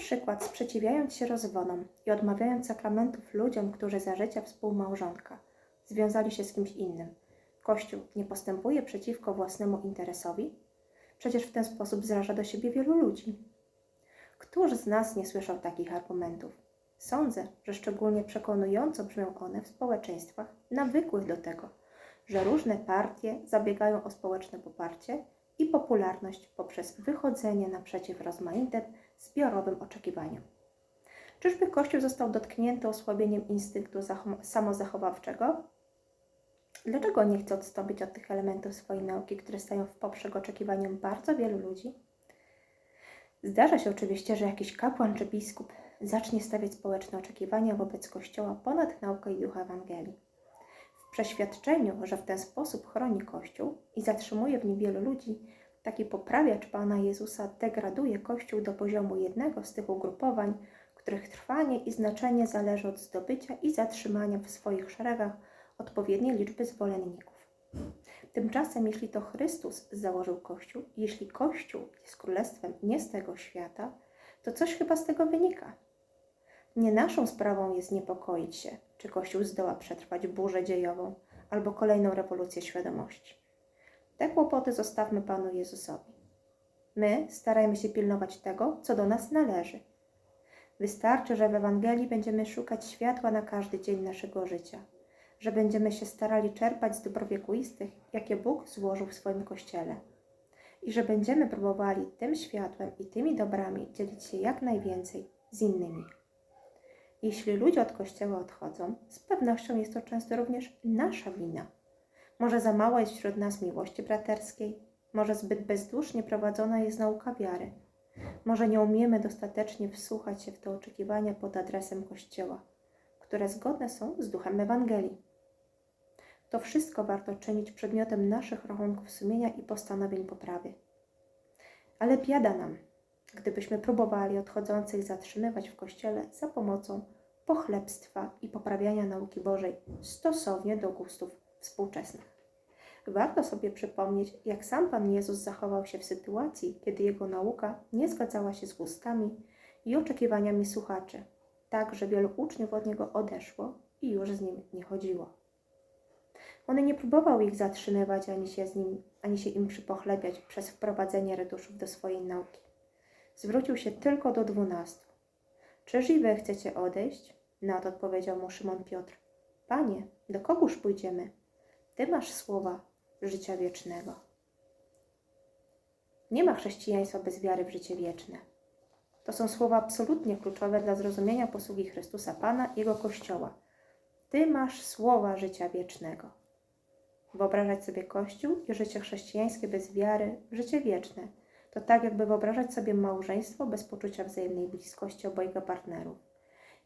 przykład sprzeciwiając się rozwodom i odmawiając sakramentów ludziom, którzy za życia współmałżonka związali się z kimś innym, Kościół nie postępuje przeciwko własnemu interesowi? Przecież w ten sposób zraża do siebie wielu ludzi. Któż z nas nie słyszał takich argumentów? Sądzę, że szczególnie przekonująco brzmią one w społeczeństwach nawykłych do tego, że różne partie zabiegają o społeczne poparcie i popularność poprzez wychodzenie naprzeciw rozmaitym zbiorowym oczekiwaniom. Czyżby Kościół został dotknięty osłabieniem instynktu samozachowawczego? Dlaczego nie chce odstąpić od tych elementów swojej nauki, które stają w poprzek oczekiwaniom bardzo wielu ludzi? Zdarza się oczywiście, że jakiś kapłan czy biskup zacznie stawiać społeczne oczekiwania wobec Kościoła ponad naukę i ducha Ewangelii. W przeświadczeniu, że w ten sposób chroni Kościół i zatrzymuje w nim wielu ludzi, taki poprawiacz Pana Jezusa degraduje Kościół do poziomu jednego z tych ugrupowań, których trwanie i znaczenie zależy od zdobycia i zatrzymania w swoich szeregach odpowiedniej liczby zwolenników. Tymczasem, jeśli to Chrystus założył Kościół, jeśli Kościół jest królestwem nie z tego świata, to coś chyba z tego wynika. Nie naszą sprawą jest niepokoić się, czy Kościół zdoła przetrwać burzę dziejową albo kolejną rewolucję świadomości. Te kłopoty zostawmy Panu Jezusowi. My starajmy się pilnować tego, co do nas należy. Wystarczy, że w Ewangelii będziemy szukać światła na każdy dzień naszego życia – że będziemy się starali czerpać z dóbr wiekuistych, jakie Bóg złożył w swoim Kościele. I że będziemy próbowali tym światłem i tymi dobrami dzielić się jak najwięcej z innymi. Jeśli ludzie od Kościoła odchodzą, z pewnością jest to często również nasza wina. Może za mało jest wśród nas miłości braterskiej, może zbyt bezdusznie prowadzona jest nauka wiary, może nie umiemy dostatecznie wsłuchać się w te oczekiwania pod adresem Kościoła, które zgodne są z duchem Ewangelii. To wszystko warto czynić przedmiotem naszych rachunków sumienia i postanowień poprawy. Ale biada nam, gdybyśmy próbowali odchodzących zatrzymywać w Kościele za pomocą pochlebstwa i poprawiania nauki Bożej stosownie do gustów współczesnych. Warto sobie przypomnieć, jak sam Pan Jezus zachował się w sytuacji, kiedy Jego nauka nie zgadzała się z gustami i oczekiwaniami słuchaczy, tak że wielu uczniów od Niego odeszło i już z Nim nie chodziło. On nie próbował ich zatrzymywać, ani się, z nim, ani się im przypochlebiać przez wprowadzenie retuszów do swojej nauki. Zwrócił się tylko do dwunastu. Czyż i wy chcecie odejść? Na to odpowiedział mu Szymon Piotr. Panie, do kogóż pójdziemy? Ty masz słowa życia wiecznego. Nie ma chrześcijaństwa bez wiary w życie wieczne. To są słowa absolutnie kluczowe dla zrozumienia posługi Chrystusa Pana i Jego Kościoła. Ty masz słowa życia wiecznego. Wyobrażać sobie Kościół i życie chrześcijańskie bez wiary w życie wieczne. To tak, jakby wyobrażać sobie małżeństwo bez poczucia wzajemnej bliskości obojga partnerów.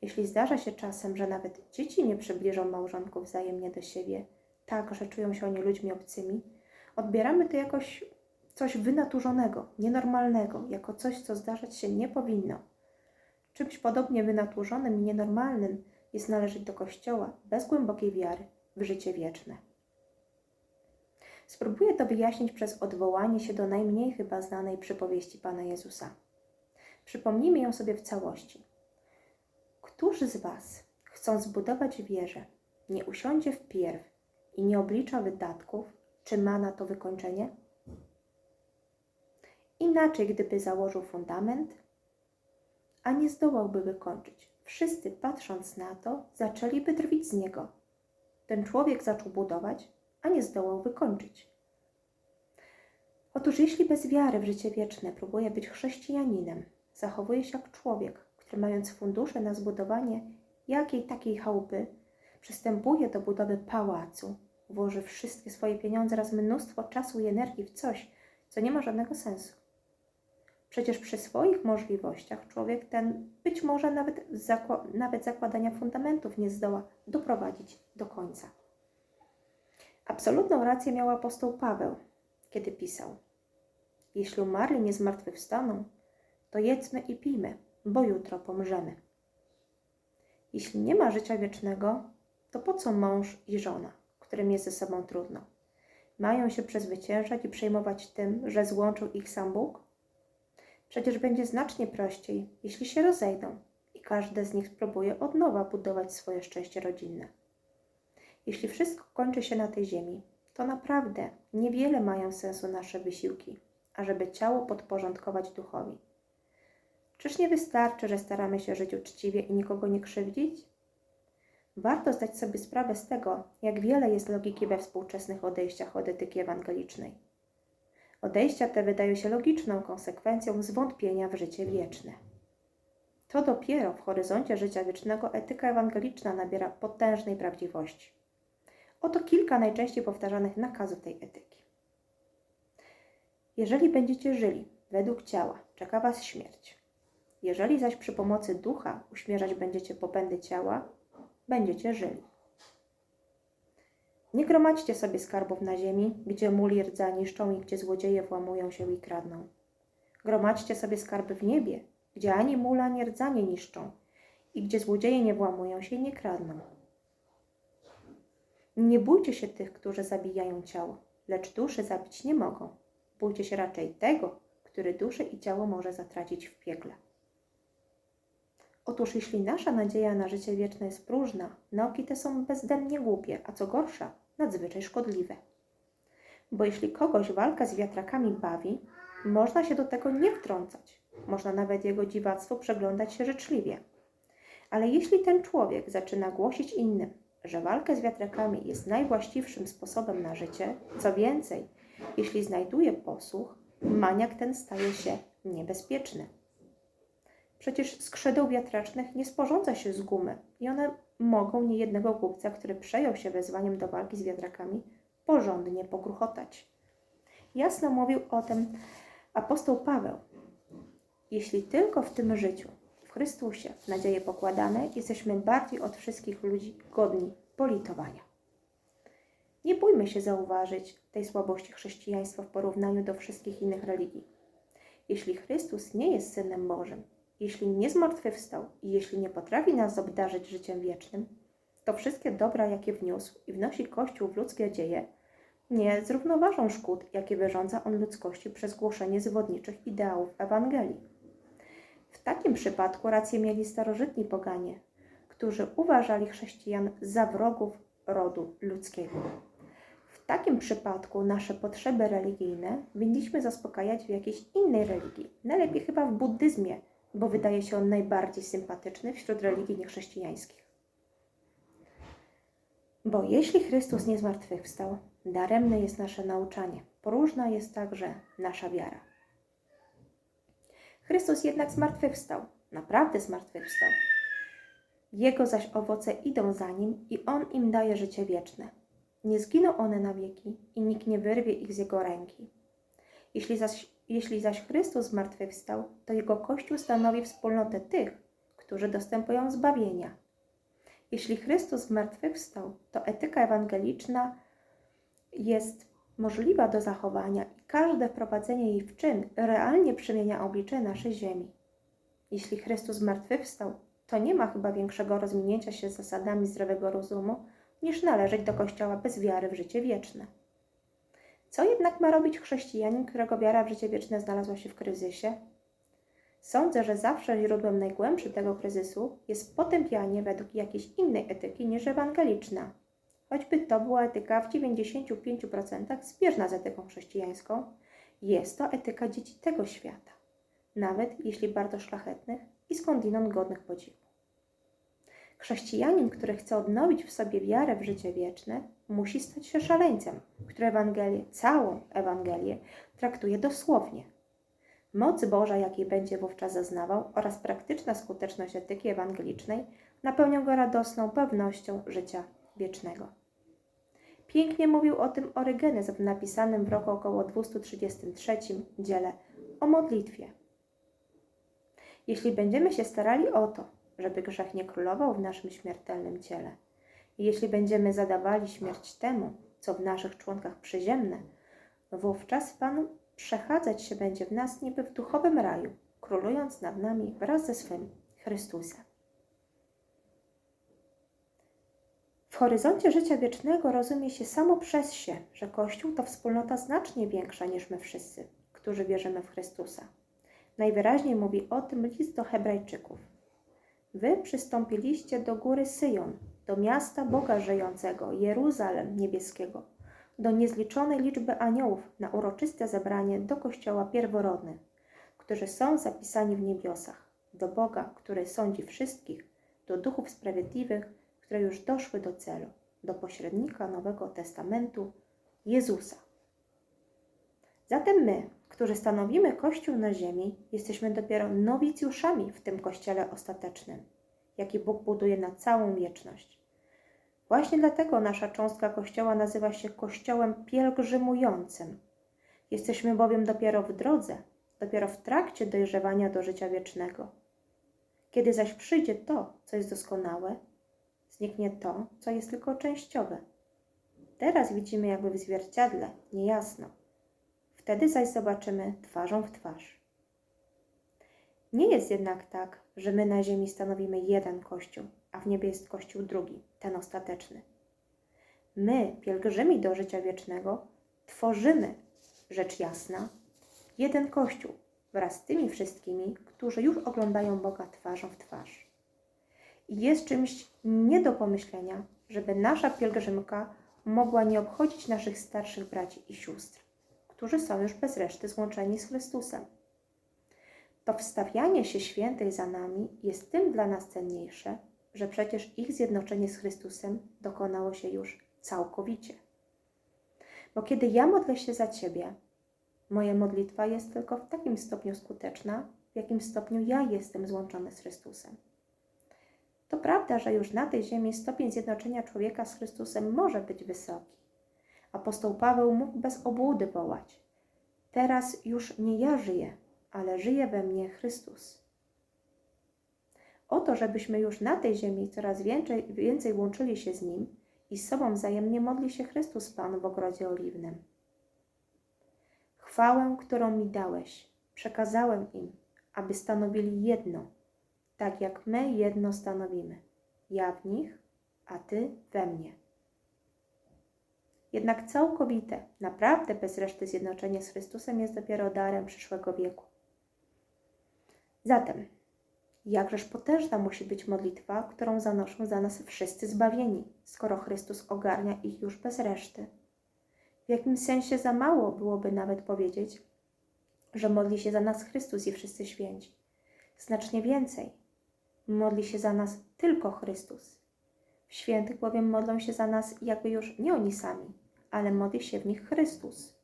Jeśli zdarza się czasem, że nawet dzieci nie przybliżą małżonków wzajemnie do siebie, tak, że czują się oni ludźmi obcymi, odbieramy to jakoś coś wynaturzonego, nienormalnego, jako coś, co zdarzać się nie powinno. Czymś podobnie wynaturzonym i nienormalnym jest należeć do Kościoła bez głębokiej wiary w życie wieczne. Spróbuję to wyjaśnić przez odwołanie się do najmniej chyba znanej przypowieści Pana Jezusa. Przypomnijmy ją sobie w całości. Któż z Was, chcąc zbudować wieżę, nie usiądzie wpierw i nie oblicza wydatków, czy ma na to wykończenie? Inaczej, gdyby założył fundament, a nie zdołałby wykończyć. Wszyscy, patrząc na to, zaczęliby drwić z niego. Ten człowiek zaczął budować, a nie zdołał wykończyć. Otóż jeśli bez wiary w życie wieczne próbuje być chrześcijaninem, zachowuje się jak człowiek, który mając fundusze na zbudowanie jakiej takiej chałupy, przystępuje do budowy pałacu, włoży wszystkie swoje pieniądze oraz mnóstwo czasu i energii w coś, co nie ma żadnego sensu. Przecież przy swoich możliwościach człowiek ten być może nawet, nawet zakładania fundamentów nie zdoła doprowadzić do końca. Absolutną rację miał apostoł Paweł, kiedy pisał: Jeśli umarli nie zmartwychwstaną, to jedzmy i pijmy, bo jutro pomrzemy. Jeśli nie ma życia wiecznego, to po co mąż i żona, którym jest ze sobą trudno? Mają się przezwyciężać i przejmować tym, że złączył ich sam Bóg? Przecież będzie znacznie prościej, jeśli się rozejdą i każde z nich spróbuje od nowa budować swoje szczęście rodzinne. Jeśli wszystko kończy się na tej ziemi, to naprawdę niewiele mają sensu nasze wysiłki, ażeby ciało podporządkować duchowi. Czyż nie wystarczy, że staramy się żyć uczciwie i nikogo nie krzywdzić? Warto zdać sobie sprawę z tego, jak wiele jest logiki we współczesnych odejściach od etyki ewangelicznej. Odejścia te wydają się logiczną konsekwencją zwątpienia w życie wieczne. To dopiero w horyzoncie życia wiecznego etyka ewangeliczna nabiera potężnej prawdziwości. Oto kilka najczęściej powtarzanych nakazów tej etyki. Jeżeli będziecie żyli według ciała, czeka Was śmierć. Jeżeli zaś przy pomocy ducha uśmierzać będziecie popędy ciała, będziecie żyli. Nie gromadźcie sobie skarbów na ziemi, gdzie mól i rdza niszczą i gdzie złodzieje włamują się i kradną. Gromadźcie sobie skarby w niebie, gdzie ani mól, ani rdza nie niszczą i gdzie złodzieje nie włamują się i nie kradną. Nie bójcie się tych, którzy zabijają ciało, lecz duszy zabić nie mogą. Bójcie się raczej tego, który duszę i ciało może zatracić w piekle. Otóż jeśli nasza nadzieja na życie wieczne jest próżna, nauki te są bezdennie głupie, a co gorsza, nadzwyczaj szkodliwe. Bo jeśli kogoś walka z wiatrakami bawi, można się do tego nie wtrącać. Można nawet jego dziwactwo przeglądać się życzliwie. Ale jeśli ten człowiek zaczyna głosić innym, że walka z wiatrakami jest najwłaściwszym sposobem na życie, co więcej, jeśli znajduje posłuch, maniak ten staje się niebezpieczny. Przecież skrzydeł wiatracznych nie sporządza się z gumy i one mogą niejednego głupca, który przejął się wezwaniem do walki z wiatrakami, porządnie pokruchotać. Jasno mówił o tym apostoł Paweł. Jeśli tylko w tym życiu, w Chrystusie, w nadzieję pokładane, jesteśmy bardziej od wszystkich ludzi godni politowania. Nie bójmy się zauważyć tej słabości chrześcijaństwa w porównaniu do wszystkich innych religii. Jeśli Chrystus nie jest Synem Bożym, jeśli nie zmartwychwstał i jeśli nie potrafi nas obdarzyć życiem wiecznym, to wszystkie dobra, jakie wniósł i wnosi Kościół w ludzkie dzieje, nie zrównoważą szkód, jakie wyrządza on ludzkości przez głoszenie zwodniczych ideałów Ewangelii. W takim przypadku rację mieli starożytni poganie, którzy uważali chrześcijan za wrogów rodu ludzkiego. W takim przypadku nasze potrzeby religijne winniśmy zaspokajać w jakiejś innej religii, najlepiej chyba w buddyzmie, bo wydaje się on najbardziej sympatyczny wśród religii niechrześcijańskich. Bo jeśli Chrystus nie zmartwychwstał, daremne jest nasze nauczanie, próżna jest także nasza wiara. Chrystus jednak zmartwychwstał, naprawdę zmartwychwstał. Jego zaś owoce idą za nim i on im daje życie wieczne. Nie zginą one na wieki i nikt nie wyrwie ich z jego ręki. Jeśli zaś jeśli zaś Chrystus zmartwychwstał, to Jego Kościół stanowi wspólnotę tych, którzy dostępują zbawienia. Jeśli Chrystus zmartwychwstał, to etyka ewangeliczna jest możliwa do zachowania i każde wprowadzenie jej w czyn realnie przemienia oblicze naszej ziemi. Jeśli Chrystus zmartwychwstał, to nie ma chyba większego rozminięcia się z zasadami zdrowego rozumu, niż należeć do Kościoła bez wiary w życie wieczne. Co jednak ma robić chrześcijanin, którego wiara w życie wieczne znalazła się w kryzysie? Sądzę, że zawsze źródłem najgłębszym tego kryzysu jest potępianie według jakiejś innej etyki niż ewangeliczna. Choćby to była etyka w 95% zbieżna z etyką chrześcijańską, jest to etyka dzieci tego świata, nawet jeśli bardzo szlachetnych i skądinąd godnych podziwu. Chrześcijanin, który chce odnowić w sobie wiarę w życie wieczne, musi stać się szaleńcem, który Ewangelię, całą Ewangelię, traktuje dosłownie. Moc Boża, jakiej będzie wówczas zaznawał, oraz praktyczna skuteczność etyki ewangelicznej napełnią go radosną pewnością życia wiecznego. Pięknie mówił o tym Orygenes w napisanym w roku około 233 dziele o modlitwie. Jeśli będziemy się starali o to, żeby grzech nie królował w naszym śmiertelnym ciele. I jeśli będziemy zadawali śmierć temu, co w naszych członkach przyziemne, wówczas Pan przechadzać się będzie w nas niby w duchowym raju, królując nad nami wraz ze swym Chrystusem. W horyzoncie życia wiecznego rozumie się samo przez się, że Kościół to wspólnota znacznie większa niż my wszyscy, którzy wierzymy w Chrystusa. Najwyraźniej mówi o tym list do Hebrajczyków. Wy przystąpiliście do góry Syjon, do miasta Boga żyjącego, Jeruzalem niebieskiego, do niezliczonej liczby aniołów na uroczyste zebranie do kościoła pierworodnych, którzy są zapisani w niebiosach, do Boga, który sądzi wszystkich, do duchów sprawiedliwych, które już doszły do celu, do pośrednika Nowego Testamentu, Jezusa. Zatem my, którzy stanowimy Kościół na ziemi, jesteśmy dopiero nowicjuszami w tym Kościele ostatecznym, jaki Bóg buduje na całą wieczność. Właśnie dlatego nasza cząstka Kościoła nazywa się Kościołem pielgrzymującym. Jesteśmy bowiem dopiero w drodze, dopiero w trakcie dojrzewania do życia wiecznego. Kiedy zaś przyjdzie to, co jest doskonałe, zniknie to, co jest tylko częściowe. Teraz widzimy jakby w zwierciadle, niejasno. Wtedy zaś zobaczymy twarzą w twarz. Nie jest jednak tak, że my na ziemi stanowimy jeden kościół, a w niebie jest kościół drugi, ten ostateczny. My, pielgrzymi do życia wiecznego, tworzymy, rzecz jasna, jeden kościół wraz z tymi wszystkimi, którzy już oglądają Boga twarzą w twarz. I jest czymś nie do pomyślenia, żeby nasza pielgrzymka mogła nie obchodzić naszych starszych braci i sióstr, którzy są już bez reszty złączeni z Chrystusem. To wstawianie się świętej za nami jest tym dla nas cenniejsze, że przecież ich zjednoczenie z Chrystusem dokonało się już całkowicie. Bo kiedy ja modlę się za Ciebie, moja modlitwa jest tylko w takim stopniu skuteczna, w jakim stopniu ja jestem złączony z Chrystusem. To prawda, że już na tej ziemi stopień zjednoczenia człowieka z Chrystusem może być wysoki. Apostoł Paweł mógł bez obłudy wołać: Teraz już nie ja żyję, ale żyje we mnie Chrystus. O to, żebyśmy już na tej ziemi coraz więcej, więcej łączyli się z Nim i z sobą wzajemnie modli się Chrystus Pan w ogrodzie oliwnym. Chwałę, którą mi dałeś, przekazałem im, aby stanowili jedno, tak jak my jedno stanowimy. Ja w nich, a Ty we mnie. Jednak całkowite, naprawdę bez reszty zjednoczenie z Chrystusem jest dopiero darem przyszłego wieku. Zatem, jakżeż potężna musi być modlitwa, którą zanoszą za nas wszyscy zbawieni, skoro Chrystus ogarnia ich już bez reszty. W jakim sensie za mało byłoby nawet powiedzieć, że modli się za nas Chrystus i wszyscy święci. Znacznie więcej. Modli się za nas tylko Chrystus. W świętych bowiem modlą się za nas jakby już nie oni sami, ale modli się w nich Chrystus.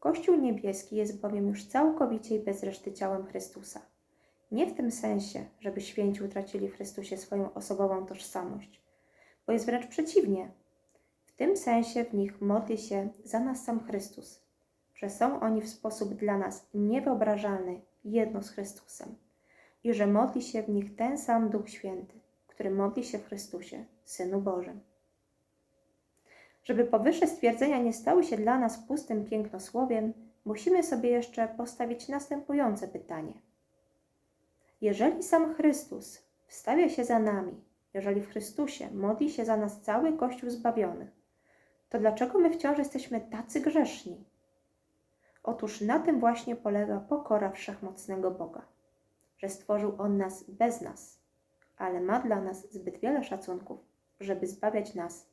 Kościół niebieski jest bowiem już całkowicie i bez reszty ciałem Chrystusa. Nie w tym sensie, żeby święci utracili w Chrystusie swoją osobową tożsamość, bo jest wręcz przeciwnie. W tym sensie w nich modli się za nas sam Chrystus, że są oni w sposób dla nas niewyobrażalny jedno z Chrystusem i że modli się w nich ten sam Duch Święty, który modli się w Chrystusie, Synu Bożym. Żeby powyższe stwierdzenia nie stały się dla nas pustym pięknosłowiem, musimy sobie jeszcze postawić następujące pytanie – jeżeli sam Chrystus wstawia się za nami, jeżeli w Chrystusie modli się za nas cały Kościół zbawionych, to dlaczego my wciąż jesteśmy tacy grzeszni? Otóż na tym właśnie polega pokora wszechmocnego Boga, że stworzył On nas bez nas, ale ma dla nas zbyt wiele szacunków, żeby zbawiać nas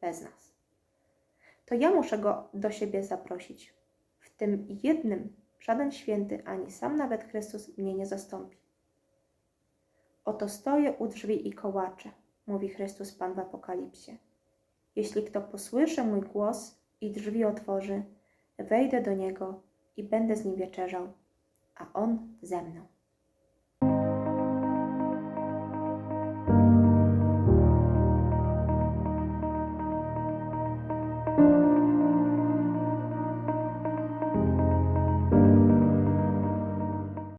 bez nas. To ja muszę Go do siebie zaprosić. W tym jednym żaden święty, ani sam nawet Chrystus mnie nie zastąpi. Oto stoję u drzwi i kołaczę, mówi Chrystus Pan w Apokalipsie. Jeśli kto posłyszy mój głos i drzwi otworzy, wejdę do niego i będę z nim wieczerzał, a on ze mną.